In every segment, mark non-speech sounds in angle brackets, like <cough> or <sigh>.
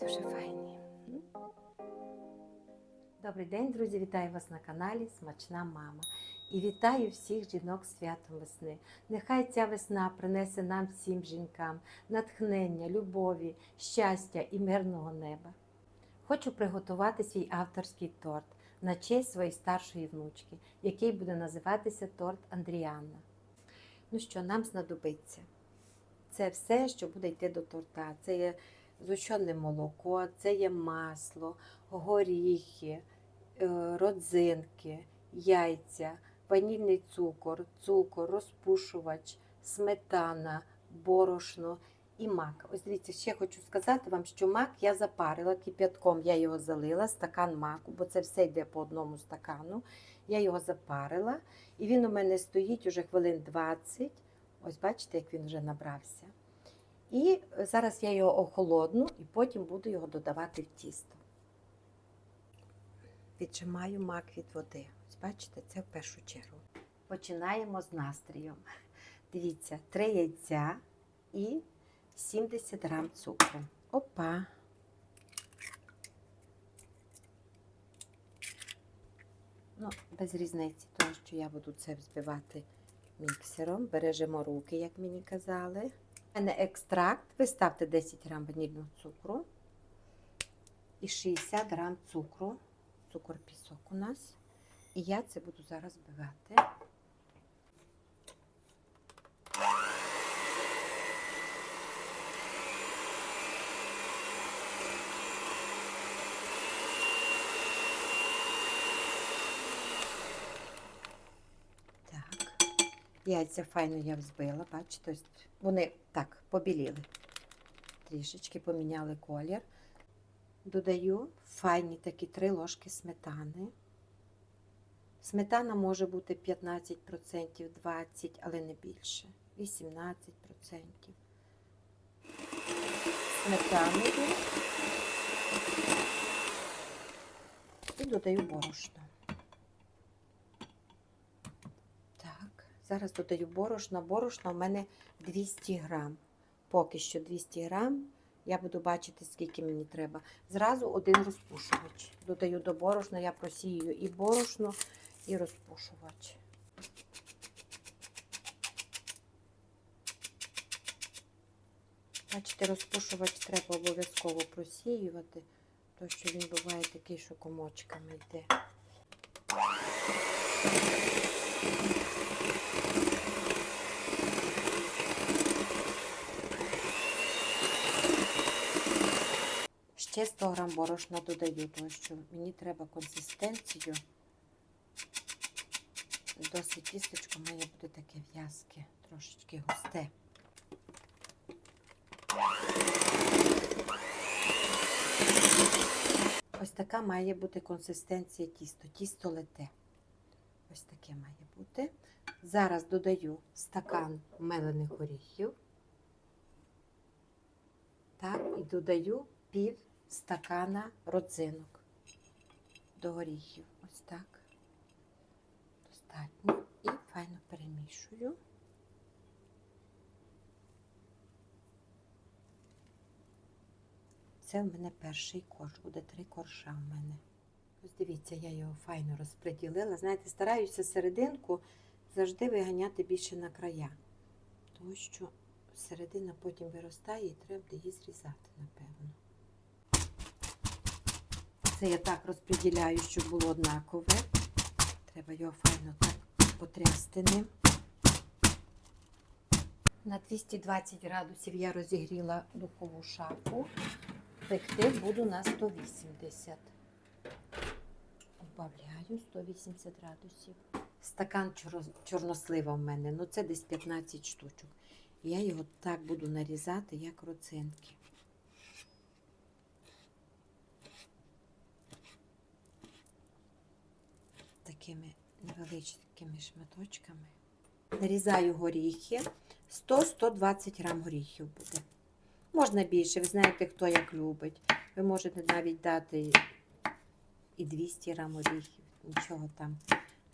Дуже файні. Добрий день, друзі! Вітаю вас на каналі Смачна Мама. І вітаю всіх жінок святом весни. Нехай ця весна принесе нам всім жінкам натхнення, любові, щастя і мирного неба. Хочу приготувати свій авторський торт на честь своєї старшої внучки, який буде називатися торт Андріанна. Ну що, нам знадобиться? Це все, що буде йти до торта. Це є згущене молоко, це є масло, горіхи, е, родзинки, яйця, ванільний цукор, цукор, розпушувач, сметана, борошно і мак. Ось дивіться, ще хочу сказати вам, що мак я запарила кип'ятком, я його залила, стакан маку, бо це все йде по одному стакану. Я його запарила, і він у мене стоїть уже хвилин 20. Ось бачите, як він вже набрався. І зараз я його охолодну і потім буду його додавати в тісто. Віджимаю мак від води. Ось бачите, це в першу чергу. Починаємо з настрієм. Дивіться, 3 яйця і 70 грам цукру. Опа. Ну, без різниці, тому що я буду це взбивати міксером. Бережемо руки, як мені казали. У мене екстракт. Ви ставте 10 грам ванільного цукру і 60 грам цукру. Цукор пісок у нас. І я це буду зараз збивати. Так. Яйця файно я взбила, бачите, вони так побіліли. Трішечки поміняли колір. Додаю файні такі 3 ложки сметани. Сметана може бути 15%, 20%, але не більше. 18%. Сметаною. І додаю борошно. Так, зараз додаю борошно. Борошно у мене 200 грам. Поки що 200 грам. Я буду бачити, скільки мені треба. Зразу один розпушувач. Додаю до борошна, я просію і борошно, і розпушувач. Бачите, розпушувач треба обов'язково просіювати, тому що він буває такий, що комочками йде. Ще 100 грам борошна додаю, тому що мені треба консистенцію. Досить тістечко має бути таке в'язке, трошечки густе. Ось така має бути консистенція тісто. Тісто лете. Ось таке має бути. Зараз додаю стакан мелених горіхів. Так, і додаю пів стакана родзинок до горіхів. Ось так. Достатньо. І файно перемішую. Це в мене перший корж, буде три коржа в мене. Ось дивіться, я його файно розподілила. Знаєте, стараюся серединку завжди виганяти більше на края, тому що середина потім виростає і треба її зрізати, напевно. Це я так розподіляю, щоб було однакове. Треба його файно так потрясти ним. На 220 градусів я розігріла духову шафу. Пекти буду на 180. Добавляю 180 градусів. Стакан чорнослива в мене, ну це десь 15 штучок. Я його так буду нарізати, як родзинки. Такими невеличкими шматочками. Нарізаю горіхи. 100-120 грам горіхів буде. Можна більше, ви знаєте, хто як любить. Ви можете навіть дати і 200 грам оріхів. Нічого там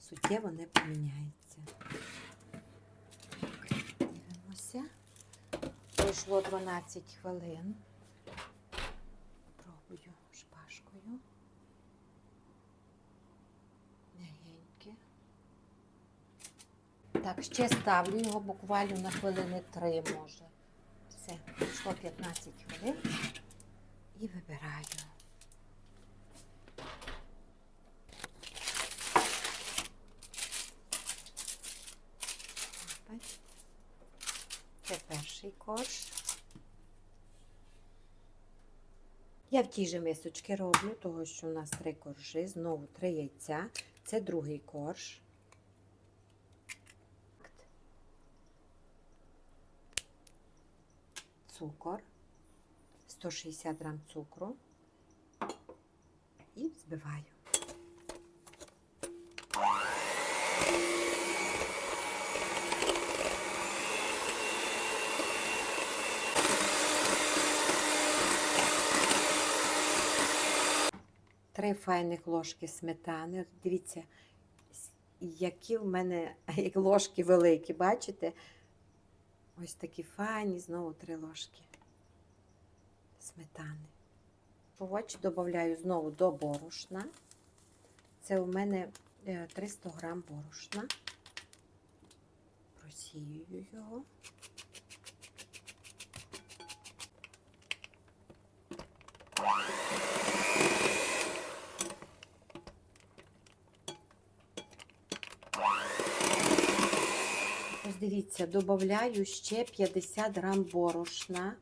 суттєво не поміняється. Дивимося. пройшло 12 хвилин. Так, ще ставлю його буквально на хвилини 3, може. Все, пройшло 15 хвилин і вибираю. Це перший корж. Я в тій же мисочці роблю, того що у нас три коржі, знову три яйця. Це другий корж. Цукор, 160 грам цукру і збиваю. Три файних ложки сметани. Дивіться, які в мене <laughs> ложки великі, бачите? Ось такі файні, знову три ложки сметани. Овоч додаю знову до борошна. Це у мене е, 300 грам борошна. Просіюю його. Ось дивіться, додаю ще 50 грам борошна,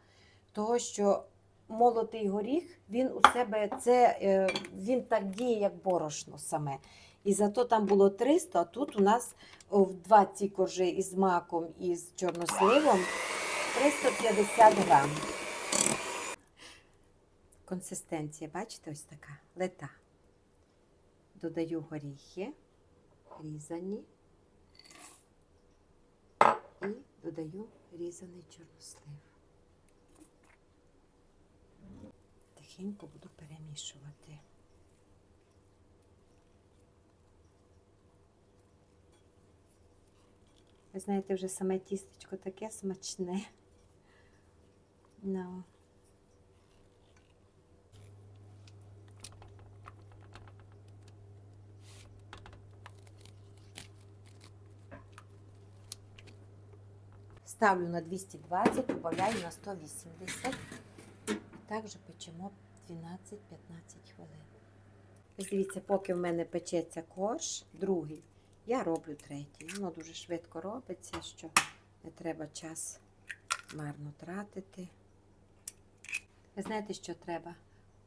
того що молотий горіх, він у себе це, е, він так діє, як борошно саме. І зато там було 300, а тут у нас в два ці коржі із маком і з чорносливом 350 грам. Консистенція, бачите, ось така лета. Додаю горіхи, різані. І додаю різаний чорнослив. Тихенько буду перемішувати. Ви знаєте, вже саме тістечко таке смачне. Ну. Ставлю на 220, добавляю на 180. І також печемо 12-15 хвилин. Ось дивіться, поки в мене печеться корж, другий, я роблю третій. Воно дуже швидко робиться, що не треба час марно тратити. Ви знаєте, що треба?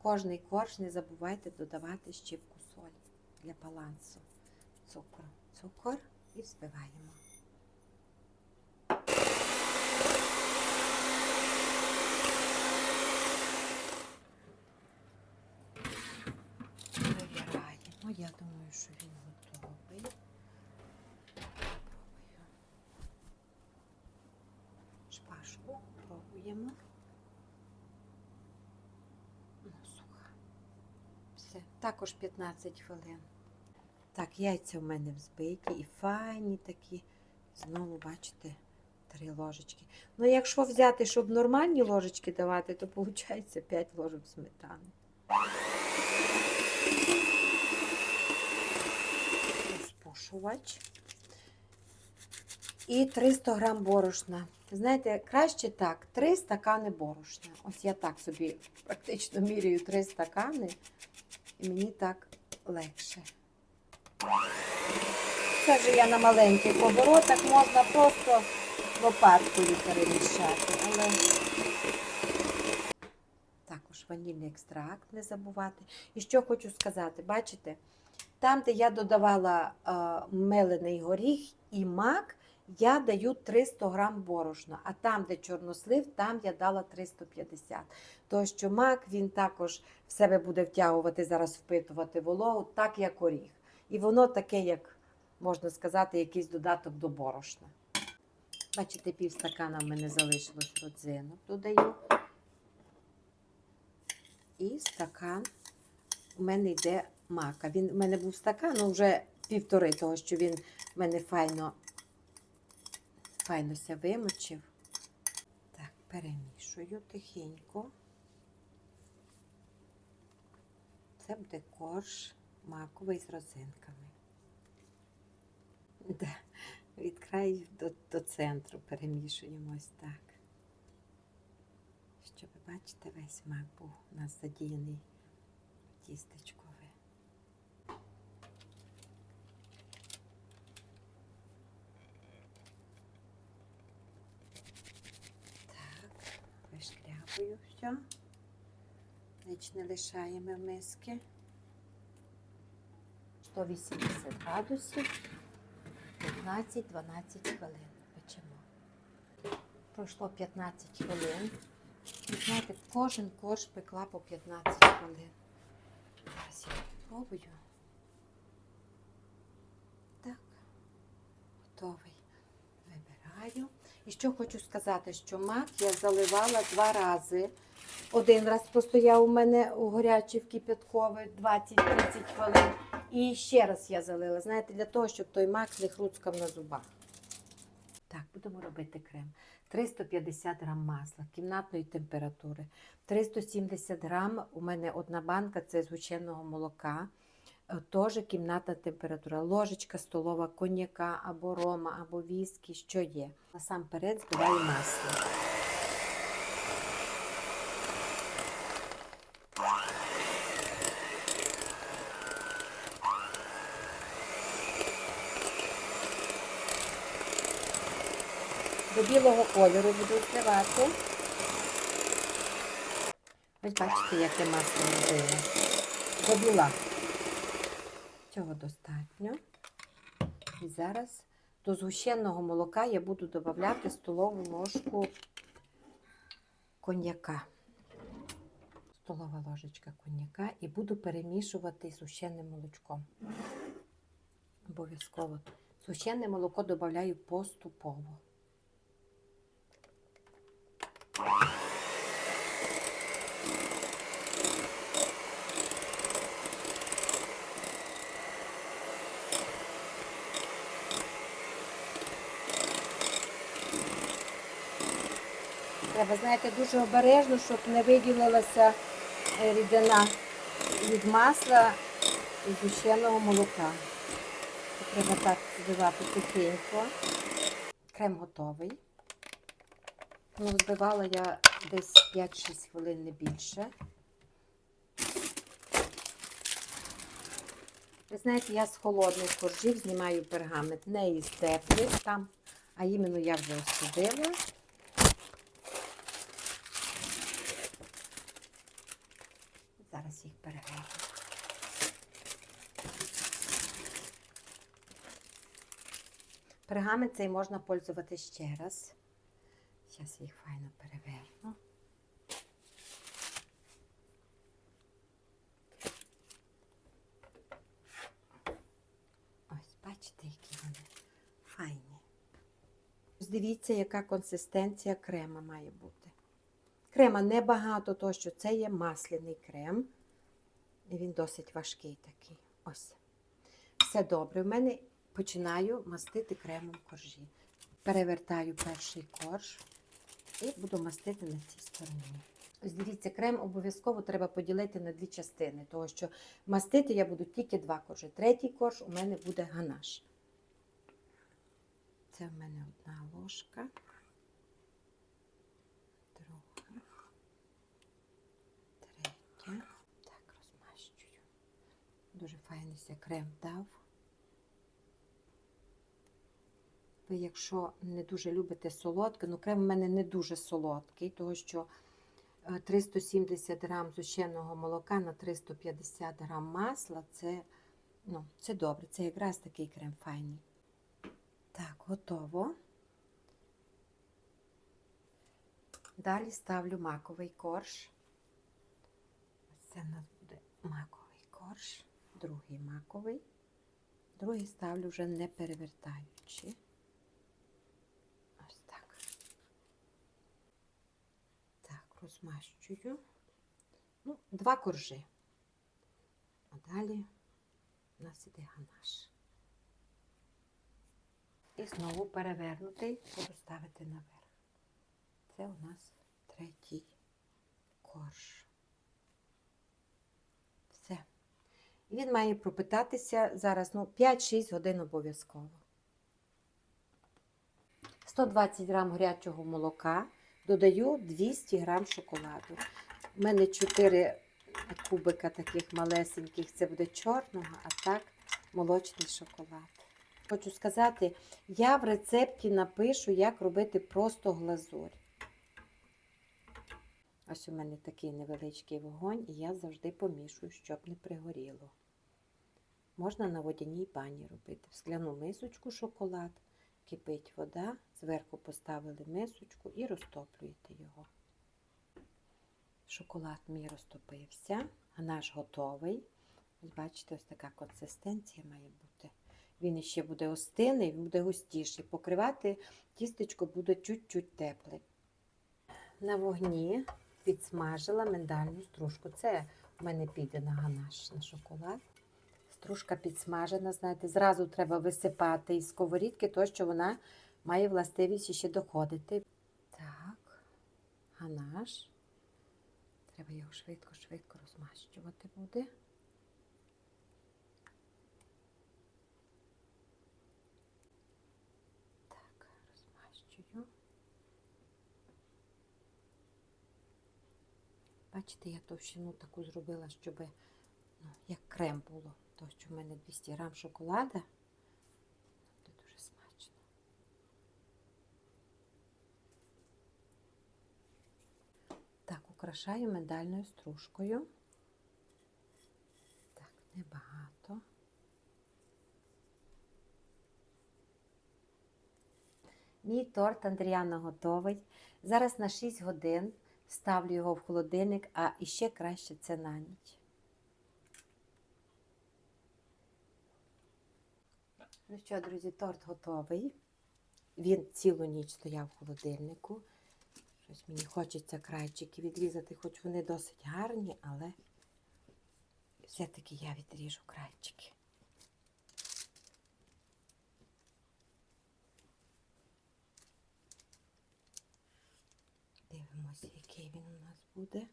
Кожний корж не забувайте додавати щіпку солі для балансу. Цукру. Цукор і взбиваємо. Вибираємо. Я думаю, що він готовий. Пробую. Шпажку пробуємо. Ну. Все. Також 15 хвилин. Так, яйця в мене взбиті і файні такі. Знову, бачите, три ложечки. Ну, якщо взяти, щоб нормальні ложечки давати, то виходить 5 ложок сметани. розпушувач і 300 грам борошна. Знаєте, краще так, 3 стакани борошна. Ось я так собі практично міряю 3 стакани, і мені так легше. Це вже я на маленьких оборотах, можна просто лопаткою перемішати. Але також ванільний екстракт не забувати. І що хочу сказати, бачите? Там, де я додавала е, мелений горіх і мак, я даю 300 грам борошна, а там, де чорнослив, там я дала 350. Тому що мак він також в себе буде втягувати, зараз впитувати вологу, так як горіх. І воно таке, як можна сказати, якийсь додаток до борошна. Бачите, пів стакана в мене залишилось родзинок, додаю. І стакан у мене йде мака. Він у мене був стакан, ну вже півтори, того, що він в мене файно, файно ся вимочив. Так, перемішую тихенько. Це буде корж маковий з розинками. Да. Від краю до, до центру перемішуємо ось так. Щоб, бачите, весь мак був у нас задіяний в тістечкове. Так, вишкрябую все. Ніч не лишаємо миски. 180 градусів, 15-12 хвилин печемо. Пройшло 15 хвилин. Знаєте, кожен корж пекла по 15 хвилин. Зараз я спробую. Так, готовий. Вибираю. І що хочу сказати, що мак я заливала два рази. Один раз постояв у мене у гарячій в кипятковій 20-30 хвилин. І ще раз я залила, знаєте, для того, щоб той мак не хруцкав на зубах. Так, будемо робити крем. 350 грам масла кімнатної температури, 370 грам у мене одна банка це згущеного молока, е, теж кімнатна температура, ложечка столова коньяка або рома, або віскі, що є. Насамперед збиваю масло. До білого кольору буду зливати. Ось бачите, яке масло розбила. До біла. Цього достатньо. І зараз до згущеного молока я буду додавати столову ложку коньяка. Столова ложечка коньяка і буду перемішувати з молочком. Обов'язково. Згущене молоко додаю поступово. Треба, знаєте, дуже обережно, щоб не виділилася е, рідина від масла і згущеного молока. Треба так збивати тихенько. Крем готовий. Ну, збивала я десь 5-6 хвилин не більше. Ви знаєте, я з холодних коржів знімаю пергамент, не із теплих там, а іменно я вже остудила. Зараз їх переверну. Пергамент цей можна пользувати ще раз. Зараз їх файно переверну. Ось, бачите, які вони файні. Дивіться, яка консистенція крема має бути. Крема небагато, тому що це є масляний крем. І він досить важкий такий. Ось. Все добре. В мене починаю мастити кремом коржі. Перевертаю перший корж і буду мастити на цій стороні. Ось дивіться, крем обов'язково треба поділити на дві частини, тому що мастити я буду тільки два коржі. Третій корж у мене буде ганаш. Це в мене одна ложка. Друга. Третя. Так, розмащую. Дуже файний крем дав. Ви, якщо не дуже любите солодке, ну крем в мене не дуже солодкий, тому що е, 370 грам зущеного молока на 350 грам масла це, ну, це добре. Це якраз такий крем файний. Так, готово. Далі ставлю маковий корж. Це в нас буде маковий корж, другий маковий. Другий ставлю вже не перевертаючи. Ось так. Так, розмащую. Ну, два коржі. А далі у нас іде ганаш. І знову перевернутий буду ставити наверх. Це у нас третій корж. Все. Він має пропитатися зараз ну, 5-6 годин обов'язково. 120 грам гарячого молока, додаю 200 грам шоколаду. У мене 4 кубика таких малесеньких, це буде чорного, а так молочний шоколад. Хочу сказати, я в рецепті напишу, як робити просто глазурь. Ось у мене такий невеличкий вогонь, і я завжди помішую, щоб не пригоріло. Можна на водяній бані робити. В скляну мисочку шоколад, кипить вода, зверху поставили мисочку і розтоплюєте його. Шоколад мій розтопився, а наш готовий. Ось бачите, ось така консистенція має бути. Він іще буде остиний, він буде густіший. Покривати тістечко буде чуть-чуть тепле. На вогні підсмажила миндальну стружку. Це в мене піде на ганаш на шоколад. Стружка підсмажена, знаєте, зразу треба висипати із сковорідки, то що вона має властивість ще доходити. Так, ганаш. Треба його швидко-швидко розмащувати буде. Так, розмащую. Бачите, я товщину таку зробила, щоб ну, як крем було. То, що в мене 200 грам шоколада. Це дуже смачно. Так, украшаю медальною стружкою. Так, небагато. Мій торт Андріана готовий. Зараз на 6 годин ставлю його в холодильник, а іще краще це на ніч. Ну що, друзі, торт готовий. Він цілу ніч стояв в холодильнику. Щось мені хочеться крайчики відрізати, хоч вони досить гарні, але все-таки я відріжу крайчики. Дивимося, який він у нас буде.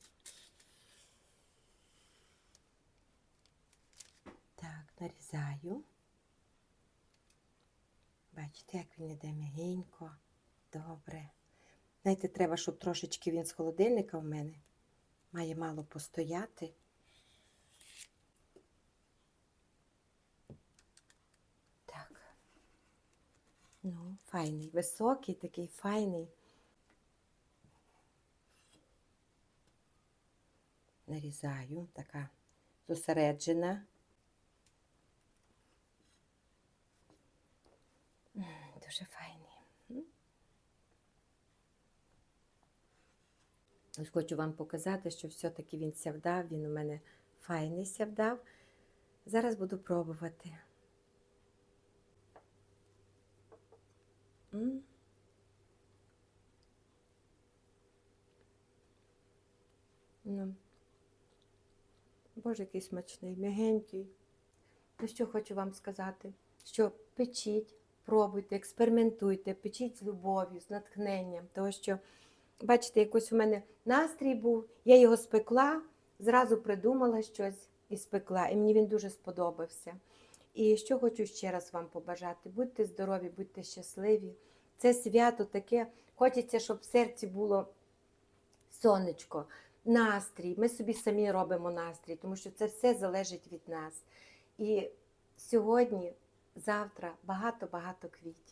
Так, нарізаю. Бачите, як він іде м'ягенько, добре. Знаєте, треба, щоб трошечки він з холодильника в мене має мало постояти. Так. Ну, файний, високий, такий файний. Нарізаю, така зосереджена. М, Дуже файний. Ось хочу вам показати, що все-таки він сявдав, він у мене файний сявдав. Зараз буду пробувати. Ну. Боже, який смачний, м'ягенький. Ну що хочу вам сказати? Що печіть, пробуйте, експериментуйте, печіть з любов'ю, з натхненням. Тому що, бачите, якось у мене настрій був, я його спекла, зразу придумала щось і спекла. І мені він дуже сподобався. І що хочу ще раз вам побажати: будьте здорові, будьте щасливі. Це свято таке, хочеться, щоб в серці було сонечко, настрій. Ми собі самі робимо настрій, тому що це все залежить від нас. І сьогодні, завтра багато-багато квітів.